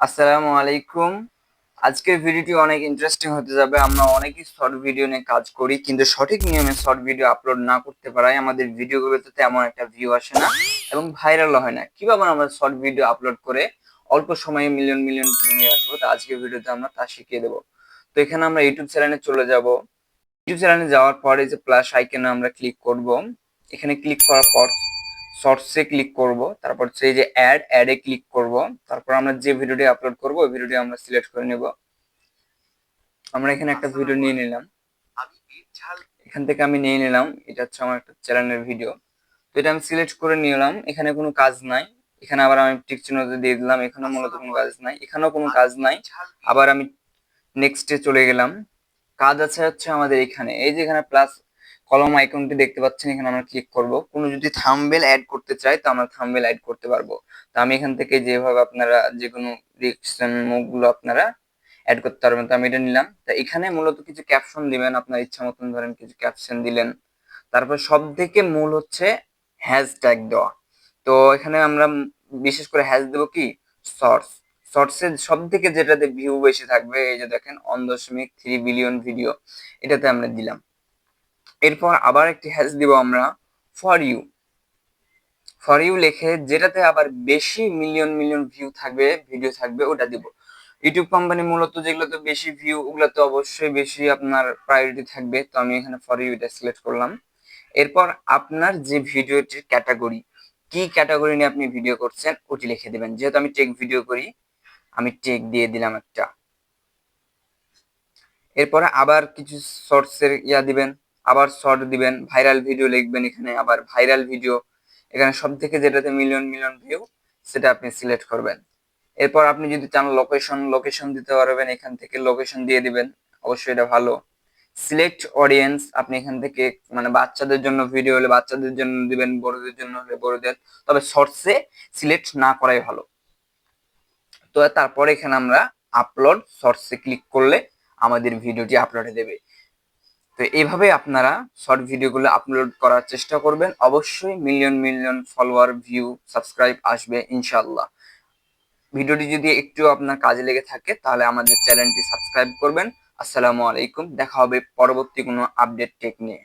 আসসালামু আলাইকুম। আজকের ভিডিওটি অনেক ইন্টারেস্টিং হতে যাবে। আমরা অনেকই শর্ট ভিডিও নিয়ে কাজ করি, কিন্তু সঠিক নিয়মে শর্ট ভিডিও আপলোড না করতে পারায় আমাদের ভিডিওগুলোতে তেমন একটা ভিউ আসে না এবং ভাইরালও হয় না। কীভাবে আমরা শর্ট ভিডিও আপলোড করে অল্প সময়ে মিলিয়ন মিলিয়ন ভিউ নিয়ে আসব, তা আজকের ভিডিওতে আমরা তা শিখিয়ে দেবো। তো এখানে আমরা ইউটিউব চ্যানেলে চলে যাব। ইউটিউব চ্যানেলে যাওয়ার পরে যে প্লাস আইকনে আমরা ক্লিক করব। এখানে ক্লিক করার পর শর্টসে ক্লিক করব, তারপর এই যে অ্যাড অ্যাডে ক্লিক করব, তারপর আমরা যে ভিডিওটি আপলোড করব, ওই ভিডিওটি আমরা সিলেক্ট করে নেব। আমরা এখানে একটা ভিডিও নিয়ে নিলাম। এখান থেকে আমি নিয়ে নিলাম, এটা হচ্ছে আমার একটা চ্যানেলের ভিডিও তো এটা আমি সিলেক্ট করে নিলাম, এখানে কোনো কাজ নাই। এখানে আবার আমি টিক চিহ্ন দিয়ে দিলাম, এখানেও মূলত কোনো কাজ নাই, এখানেও কোনো কাজ নাই। আবার আমি নেক্সটে চলে গেলাম। কাজ আছে হচ্ছে আমাদের এখানে, এই যে এখানে প্লাস কলম আইকনটি দেখতে পাচ্ছেন, এখানে আমরা ক্লিক করব। কোনো যদি থাম্বেল অ্যাড করতে চাই, তো আমরা থাম্বেল অ্যাড করতে পারব। তো আমি এখান থেকে যেভাবে আপনারা যে কোনো রিকশন মুখগুলো আপনারা অ্যাড করতে পারবেন, তো আমি এটা নিলাম। তা এখানে মূলত কিছু ক্যাপশন দিবেন, আপনার ইচ্ছা মতন ধরেন কিছু ক্যাপশন দিলেন। তারপর সব থেকে মূল হচ্ছে হ্যাশট্যাগ দেওয়া। তো এখানে আমরা বিশেষ করে হ্যাশ দেবো কি? শর্টস শর্টসের সব থেকে যেটাতে ভিউ বেশি থাকবে, এই যে দেখেন অন দশমিক থ্রি বিলিয়ন ভিডিও এটাতে আমরা দিলাম। এরপর আবার একটি হ্যাশ দিব আমরা ফর ইউ ফর ইউ লেখে যেটাতে আবার বেশি মিলিয়ন মিলিয়ন ভিউ থাকবে ভিডিও থাকবে, ওটা দিব। ইউটিউব কোম্পানি মূলত যেগুলোতে বেশি ভিউ ওগুলোতে অবশ্যই বেশি আপনার প্রায়োরিটি থাকবে, তো আমি এখানে ফর ইউ এটা সিলেক্ট করলাম। এরপর আপনার যে ভিডিওটির ক্যাটাগরি কি ক্যাটাগরি নিয়ে আপনি ভিডিও করছেন, ওটি লিখে দেবেন। যেহেতু আমি টেক ভিডিও করি, আমি টেক দিয়ে দিলাম একটা। এরপরে আবার কিছু শর্টসের ইয়া দিবেন। আবার শর্ট দিবেন ভাইরাল ভিডিও লিখবেন এখানে, আবার ভাইরাল ভিডিও এখানে সব থেকে যেটাতে মিলিয়ন মিলিয়ন ভিউ সেটা আপনি সিলেক্ট করবেন। এরপর আপনি যদি চান লোকেশন লোকেশন দিতে পারবেন, এখান থেকে লোকেশন দিয়ে দিবেন, অবশ্যই এটা ভালো। সিলেক্ট অডিয়েন্স আপনি এখান থেকে মানে বাচ্চাদের জন্য ভিডিও হলে বাচ্চাদের জন্য দিবেন, বড়দের জন্য হলে বড়দের, তবে শর্টসে সিলেক্ট না করাই ভালো। তো তারপরে এখানে আমরা আপলোড শর্টসে ক্লিক করলে আমাদের ভিডিওটি আপলোডে দেবে তো এইভাবে আপনারা শর্ট ভিডিওগুলো আপলোড করার চেষ্টা করবেন। অবশ্যই million million follower view subscribe আসবে ইনশাল্লাহ ভিডিওটি যদি একটু আপনার কাজে লেগে থাকে, তাহলে আমাদের চ্যানেলটি সাবস্ক্রাইব করবেন। আসসালামু আলাইকুম। দেখা হবে পরবর্তী কোনো আপডেট টেক নিয়ে।